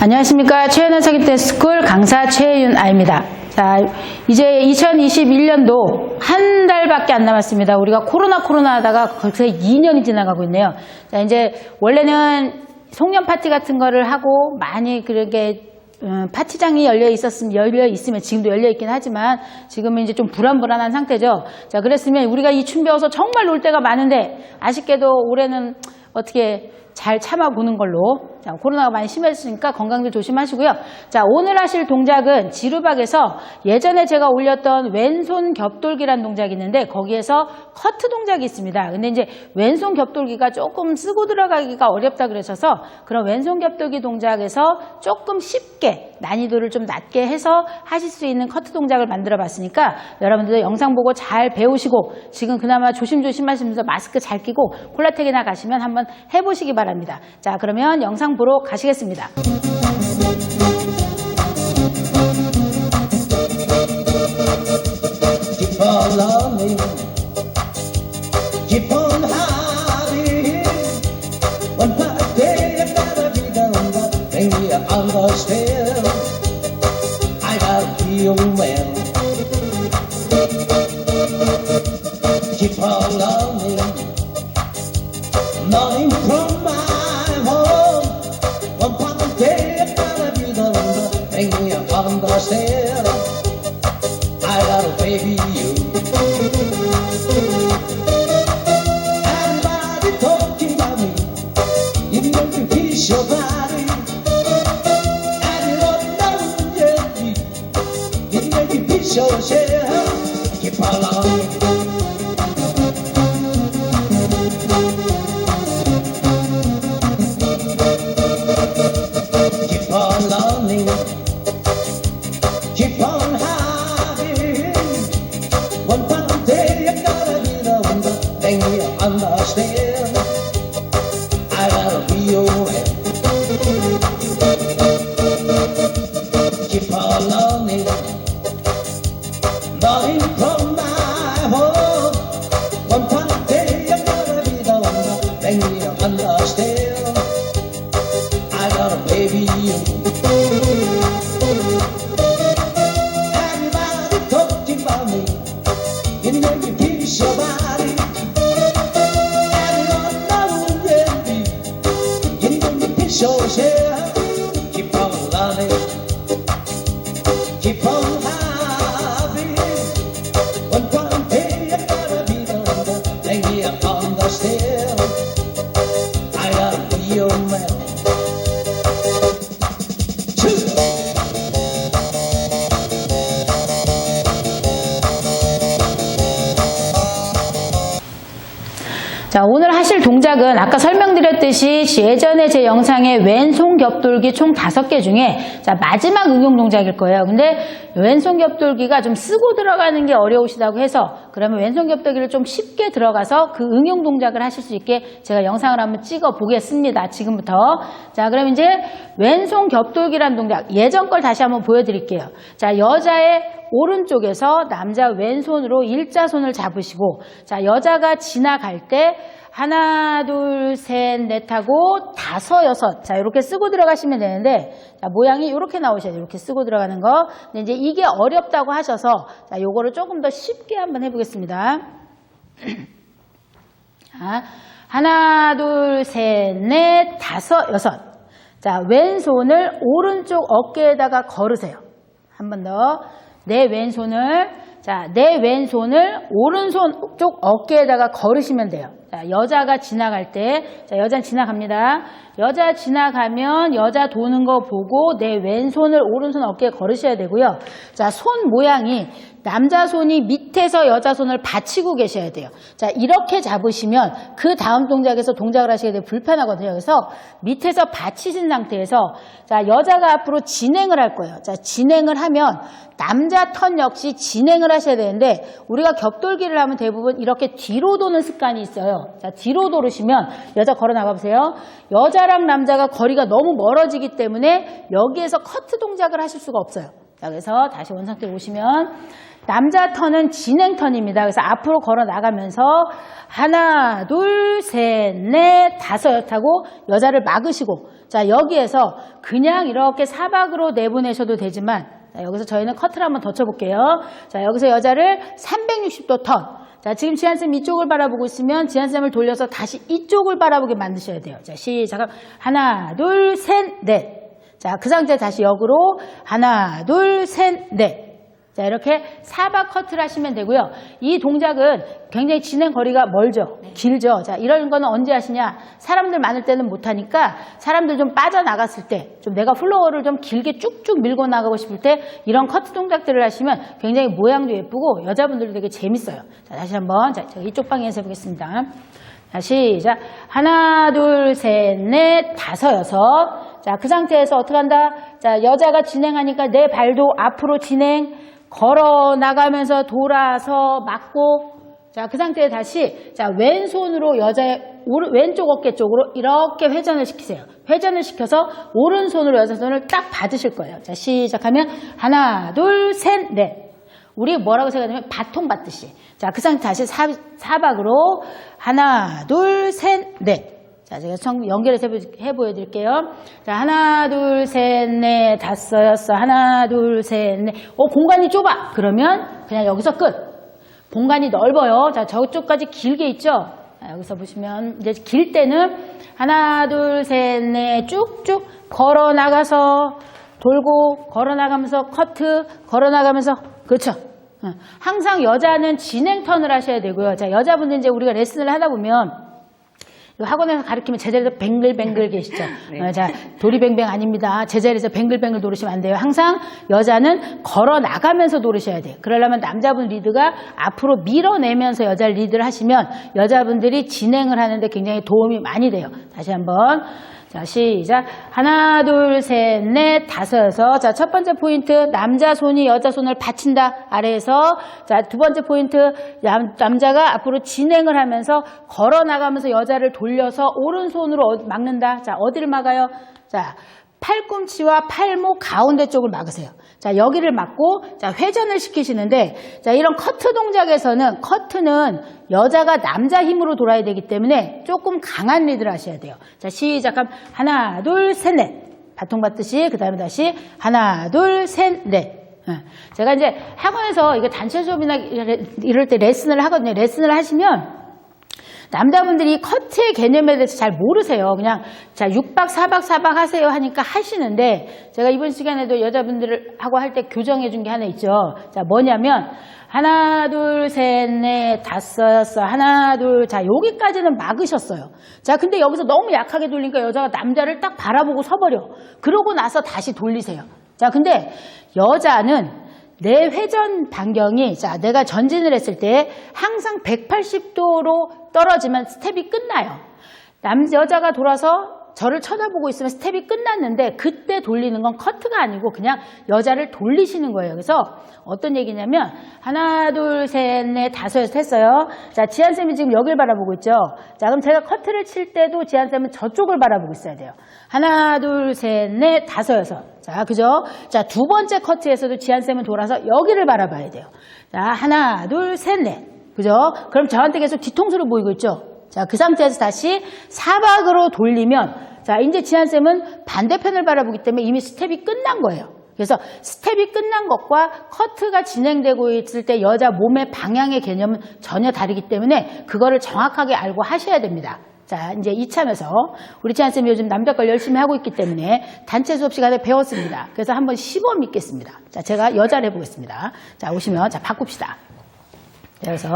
안녕하십니까. 최연아 사기대스쿨 강사 최윤아입니다. 자, 이제 2021년도 한 달밖에 안 남았습니다. 우리가 코로나 코로나 하다가 벌써 2년이 지나가고 있네요. 자, 이제 원래는 송년 파티 같은 거를 하고 많이 그렇게 음, 파티장이 열려 있었으면 열려 있으면 지금도 열려 있긴 하지만 지금은 이제 좀 불안불안한 상태죠. 자, 그랬으면 우리가 이 춤 배워서 정말 놀 때가 많은데 아쉽게도 올해는 어떻게 잘 참아보는 걸로. 자, 코로나가 많이 심해졌으니까 건강들 조심하시고요. 자, 오늘 하실 동작은 지루박에서 예전에 제가 올렸던 왼손 겹돌기란 동작이 있는데 거기에서 커트 동작이 있습니다. 근데 이제 왼손 겹돌기가 조금 쓰고 들어가기가 어렵다 그러셔서 그런 왼손 겹돌기 동작에서 조금 쉽게 난이도를 좀 낮게 해서 하실 수 있는 커트 동작을 만들어 봤으니까 여러분들도 영상 보고 잘 배우시고 지금 그나마 조심조심 하시면서 마스크 잘 끼고 콜라텍이나 가시면 한번 해보시기 바랍니다. 자, 그러면 영상 보러 가시겠습니다. você José. 자, 오늘 하실 동작은 아까 설명드렸듯이 예전에 제 영상에 왼손 겹돌기 총 다섯 개 중에 자, 마지막 응용 동작일 거예요. 근데 왼손 겹돌기가 좀 쓰고 들어가는 게 어려우시다고 해서 그러면 왼손 겹돌기를 좀 쉽게 들어가서 그 응용 동작을 하실 수 있게 제가 영상을 한번 찍어 보겠습니다. 지금부터. 자, 그럼 이제 왼손 겹돌기란 동작 예전 걸 다시 한번 보여드릴게요. 자, 여자의 오른쪽에서 남자 왼손으로 일자손을 잡으시고 자 여자가 지나갈 때 하나 둘 셋 넷 하고 다섯 여섯. 자 이렇게 쓰고 들어가시면 되는데 자 모양이 이렇게 나오셔야 돼요. 이렇게 쓰고 들어가는 거. 근데 이제 이게 어렵다고 하셔서 자 요거를 조금 더 쉽게 한번 해보겠습니다. 자 하나 둘 셋 넷 다섯 여섯. 자 왼손을 오른쪽 어깨에다가 걸으세요. 한 번 더. 내 왼손을 자, 내 왼손을 오른손 쪽 어깨에다가 걸으시면 돼요. 자, 여자가 지나갈 때, 자, 여자 지나갑니다. 여자 지나가면 여자 도는 거 보고 내 왼손을 오른손 어깨에 걸으셔야 되고요. 자, 손 모양이 남자 손이 밑에서 여자 손을 받치고 계셔야 돼요. 자, 이렇게 잡으시면 그 다음 동작에서 동작을 하시게 되면 불편하거든요. 그래서 밑에서 받치신 상태에서 자, 여자가 앞으로 진행을 할 거예요. 자, 진행을 하면 남자 턴 역시 진행을 하셔야 되는데 우리가 격돌기를 하면 대부분 이렇게 뒤로 도는 습관이 있어요. 자, 뒤로 도르시면 여자 걸어 나가 보세요. 여자랑 남자가 거리가 너무 멀어지기 때문에 여기에서 커트 동작을 하실 수가 없어요. 자, 그래서 다시 원상태 오시면 남자 턴은 진행 턴입니다. 그래서 앞으로 걸어 나가면서 하나, 둘, 셋, 넷, 다섯 하고 여자를 막으시고 자, 여기에서 그냥 이렇게 사박으로 내보내셔도 되지만, 자, 여기서 저희는 커트를 한번 더 쳐볼게요. 자, 여기서 여자를 360도 턴. 자, 지금 지한쌤 이쪽을 바라보고 있으면 지한쌤을 돌려서 다시 이쪽을 바라보게 만드셔야 돼요. 자, 시작. 하나, 둘, 셋, 넷. 자, 그 상태 다시 역으로 하나, 둘, 셋, 넷. 자, 이렇게 사박 커트를 하시면 되고요. 이 동작은 굉장히 진행 거리가 멀죠. 길죠. 자, 이런 거는 언제 하시냐? 사람들 많을 때는 못 하니까 사람들 좀 빠져나갔을 때, 좀 내가 플로어를 좀 길게 쭉쭉 밀고 나가고 싶을 때 이런 커트 동작들을 하시면 굉장히 모양도 예쁘고 여자분들도 되게 재밌어요. 자, 다시 한번. 자, 이쪽 방향에서 해보겠습니다. 자, 시작. 하나, 둘, 셋, 넷, 다섯, 여섯. 자, 그 상태에서 어떻게 한다? 자, 여자가 진행하니까 내 발도 앞으로 진행, 걸어 나가면서 돌아서 맞고, 자, 그 상태에 다시, 자, 왼손으로 여자의 오른, 왼쪽 어깨 쪽으로 이렇게 회전을 시키세요. 회전을 시켜서 오른손으로 여자 손을 딱 받으실 거예요. 자, 시작하면 하나, 둘, 셋, 넷. 우리 뭐라고 생각하냐면 바통 받듯이. 자, 그 상태 다시 사, 사박으로 하나, 둘, 셋, 넷. 자, 제가 청, 연결해서 해보, 해보여드릴게요. 자, 하나, 둘, 셋, 넷, 다섯, 여섯, 하나, 둘, 셋, 넷. 어, 공간이 좁아. 그러면 그냥 여기서 끝. 공간이 넓어요. 자, 저쪽까지 길게 있죠? 자, 여기서 보시면 이제 길 때는 하나, 둘, 셋, 넷, 쭉쭉 걸어 나가서 돌고 걸어 나가면서 커트 걸어 나가면서 그렇죠. 어, 항상 여자는 진행 턴을 하셔야 되고요. 자, 여자분들 이제 우리가 레슨을 하다 보면 이 학원에서 가르치면 제자리에서 뱅글뱅글 계시죠. 어, 자, 도리뱅뱅 아닙니다. 제자리에서 뱅글뱅글 노르시면 안 돼요. 항상 여자는 걸어 나가면서 노르셔야 돼요. 그러려면 남자분 리드가 앞으로 밀어내면서 여자를 리드를 하시면 여자분들이 진행을 하는데 굉장히 도움이 많이 돼요. 다시 한번. 자, 시작. 하나, 둘, 셋, 넷, 다섯, 여섯. 자, 첫 번째 포인트. 남자 손이 여자 손을 받친다. 아래에서. 자, 두 번째 포인트. 남, 남자가 앞으로 진행을 하면서 걸어 나가면서 여자를 돌려서 오른손으로 어- 막는다. 자, 어디를 막아요? 자, 팔꿈치와 팔목 가운데 쪽을 막으세요. 자, 여기를 막고, 자, 회전을 시키시는데, 자, 이런 커트 동작에서는, 커트는 여자가 남자 힘으로 돌아야 되기 때문에 조금 강한 리드를 하셔야 돼요. 자, 시작하면, 하나, 둘, 셋, 넷. 바통 받듯이, 그 다음에 다시, 하나, 둘, 셋, 넷. 예. 제가 이제 학원에서 이거 단체 수업이나 이럴 때 레슨을 하거든요. 레슨을 하시면, 남자분들이 커트의 개념에 대해서 잘 모르세요. 그냥 자 6박 4박 4박 하세요 하니까 하시는데 제가 이번 시간에도 여자분들하고 할 때 교정해 준 게 하나 있죠. 자 뭐냐면 하나 둘 셋 넷 다섯 여섯 하나 둘 자 여기까지는 막으셨어요. 자 근데 여기서 너무 약하게 돌리니까 여자가 남자를 딱 바라보고 서버려. 그러고 나서 다시 돌리세요. 자 근데 여자는 내 회전 반경이 자 내가 전진을 했을 때 항상 180도로 떨어지면 스텝이 끝나요. 남 여자가 돌아서 저를 쳐다보고 있으면 스텝이 끝났는데 그때 돌리는 건 커트가 아니고 그냥 여자를 돌리시는 거예요. 그래서 어떤 얘기냐면 하나 둘 셋 넷 다섯 여섯 했어요. 자 지한 쌤이 지금 여길 바라보고 있죠. 자 그럼 제가 커트를 칠 때도 지한 쌤은 저쪽을 바라보고 있어야 돼요. 하나 둘 셋 넷 다섯 여섯. 자 그죠? 자 두 번째 커트에서도 지한 쌤은 돌아서 여기를 바라봐야 돼요. 자 하나 둘 셋 넷. 그죠? 그럼 저한테 계속 뒤통수를 보이고 있죠? 자, 그 상태에서 다시 사박으로 돌리면, 자, 이제 지한쌤은 반대편을 바라보기 때문에 이미 스텝이 끝난 거예요. 그래서 스텝이 끝난 것과 커트가 진행되고 있을 때 여자 몸의 방향의 개념은 전혀 다르기 때문에 그거를 정확하게 알고 하셔야 됩니다. 자, 이제 이참에서 우리 지한쌤이 요즘 남자 걸 열심히 하고 있기 때문에 단체 수업 시간에 배웠습니다. 그래서 한번 시범 있겠습니다. 자, 제가 여자를 해보겠습니다. 자, 오시면, 자, 바꿉시다. 그래서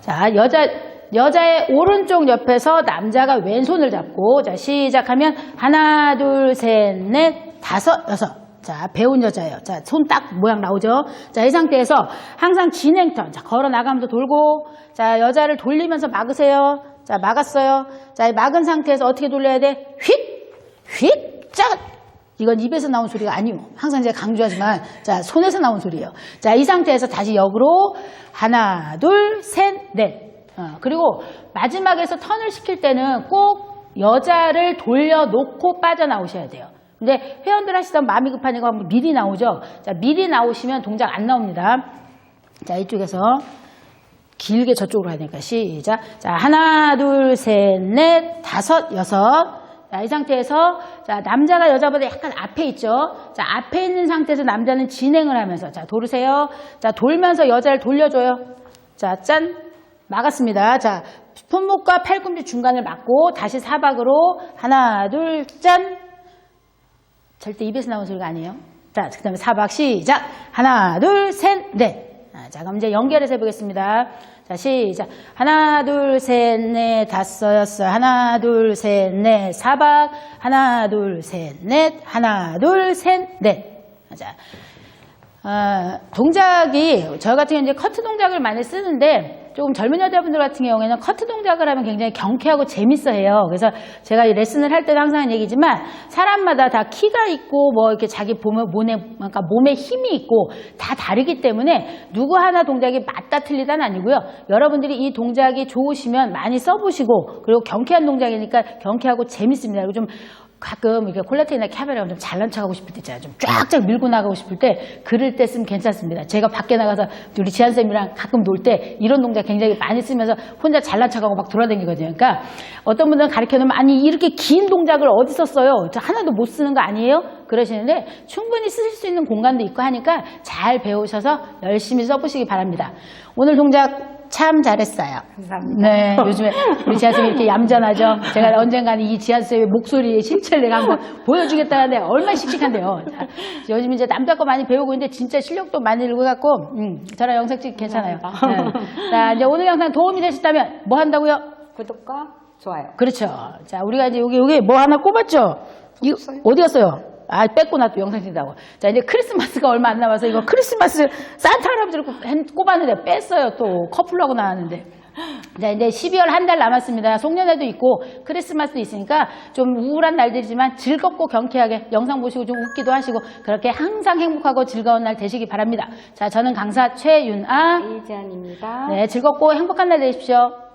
자 여자 여자의 오른쪽 옆에서 남자가 왼손을 잡고 자 시작하면 하나 둘 셋 넷 다섯 여섯. 자 배운 여자예요. 자 손 딱 모양 나오죠? 자 이 상태에서 항상 진행턴 자 걸어 나가면서 돌고 자 여자를 돌리면서 막으세요. 자 막았어요. 자이 막은 상태에서 어떻게 돌려야 돼 휙휙자 이건 입에서 나온 소리가 아니요. 항상 제가 강조하지만, 자, 손에서 나온 소리예요. 자, 이 상태에서 다시 역으로 하나, 둘, 셋, 넷. 어, 그리고 마지막에서 턴을 시킬 때는 꼭 여자를 돌려놓고 빠져나오셔야 돼요. 근데 회원들 하시던 마음이 급하니까 미리 나오죠. 자, 미리 나오시면 동작 안 나옵니다. 자, 이쪽에서 길게 저쪽으로 가니까 시작. 자, 하나, 둘, 셋, 넷, 다섯, 여섯. 자, 이 상태에서 자, 남자가 여자보다 약간 앞에 있죠. 자, 앞에 있는 상태에서 남자는 진행을 하면서 자, 돌으세요. 자, 돌면서 여자를 돌려줘요. 자, 짠. 막았습니다. 자, 손목과 팔꿈치 중간을 막고 다시 사박으로 하나, 둘, 짠. 절대 입에서 나온 소리가 아니에요. 자, 그 다음에 사박 시작. 하나, 둘, 셋, 넷. 아, 자, 그럼 이제 연결해서 해보겠습니다. 자, 시작. 하나, 둘, 셋, 넷, 다섯, 여섯. 하나, 둘, 셋, 넷, 사박. 하나, 둘, 셋, 넷. 하나, 둘, 셋, 넷. 자, 아, 동작이 저 같은 경우는 이제 커트 동작을 많이 쓰는데 조금 젊은 여자분들 같은 경우에는 커트 동작을 하면 굉장히 경쾌하고 재밌어 해요. 그래서 제가 이 레슨을 할 때도 항상 얘기지만 사람마다 다 키가 있고 뭐 이렇게 자기 몸에 그러니까 몸에 힘이 있고 다 다르기 때문에 누구 하나 동작이 맞다 틀리다는 아니고요. 여러분들이 이 동작이 좋으시면 많이 써보시고 그리고 경쾌한 동작이니까 경쾌하고 재밌습니다. 그리고 좀 가끔 이렇게 콜라텍이나 캐베라가 좀 잘난 척하고 싶을 때 있잖아요. 좀 쫙쫙 밀고 나가고 싶을 때 그럴 때 쓰면 괜찮습니다. 제가 밖에 나가서 우리 지한 쌤이랑 가끔 놀 때 이런 동작 굉장히 많이 쓰면서 혼자 잘난 척하고 막 돌아다니거든요. 그러니까 어떤 분들은 가르쳐 놓으면 아니 이렇게 긴 동작을 어디서 써요? 저 하나도 못 쓰는 거 아니에요? 그러시는데 충분히 쓰실 수 있는 공간도 있고 하니까 잘 배우셔서 열심히 써보시기 바랍니다. 오늘 동작 참 잘했어요. 감사합니다. 네, 요즘에 우리 지하쌤이 이렇게 얌전하죠. 제가 언젠가는 이 지하쌤의 목소리의 실체를 내가 한번 보여주겠다는데 얼마나 씩씩한데요. 자, 요즘 이제 남자 거 많이 배우고 있는데 진짜 실력도 많이 늘고 갖고, 음, 저랑 영상 찍기 괜찮아요. 네. 자, 이제 오늘 영상 도움이 되셨다면 뭐 한다고요? 구독과 좋아요. 그렇죠. 자, 우리가 이제 여기, 여기 뭐 하나 꼽았죠? 이거 어디 갔어요? 아, 뺐고 나또 영상 찍다고. 자, 이제 크리스마스가 얼마 안 남아서 이거 크리스마스 산타 할아버지를 꼽았는데 뺐어요. 또 커플하고 나왔는데. 자, 이제 12월 한 달 남았습니다. 송년회도 있고 크리스마스도 있으니까 좀 우울한 날들이지만 즐겁고 경쾌하게 영상 보시고 좀 웃기도 하시고 그렇게 항상 행복하고 즐거운 날 되시기 바랍니다. 자, 저는 강사 최윤아. 이지안입니다. 네, 즐겁고 행복한 날 되십시오.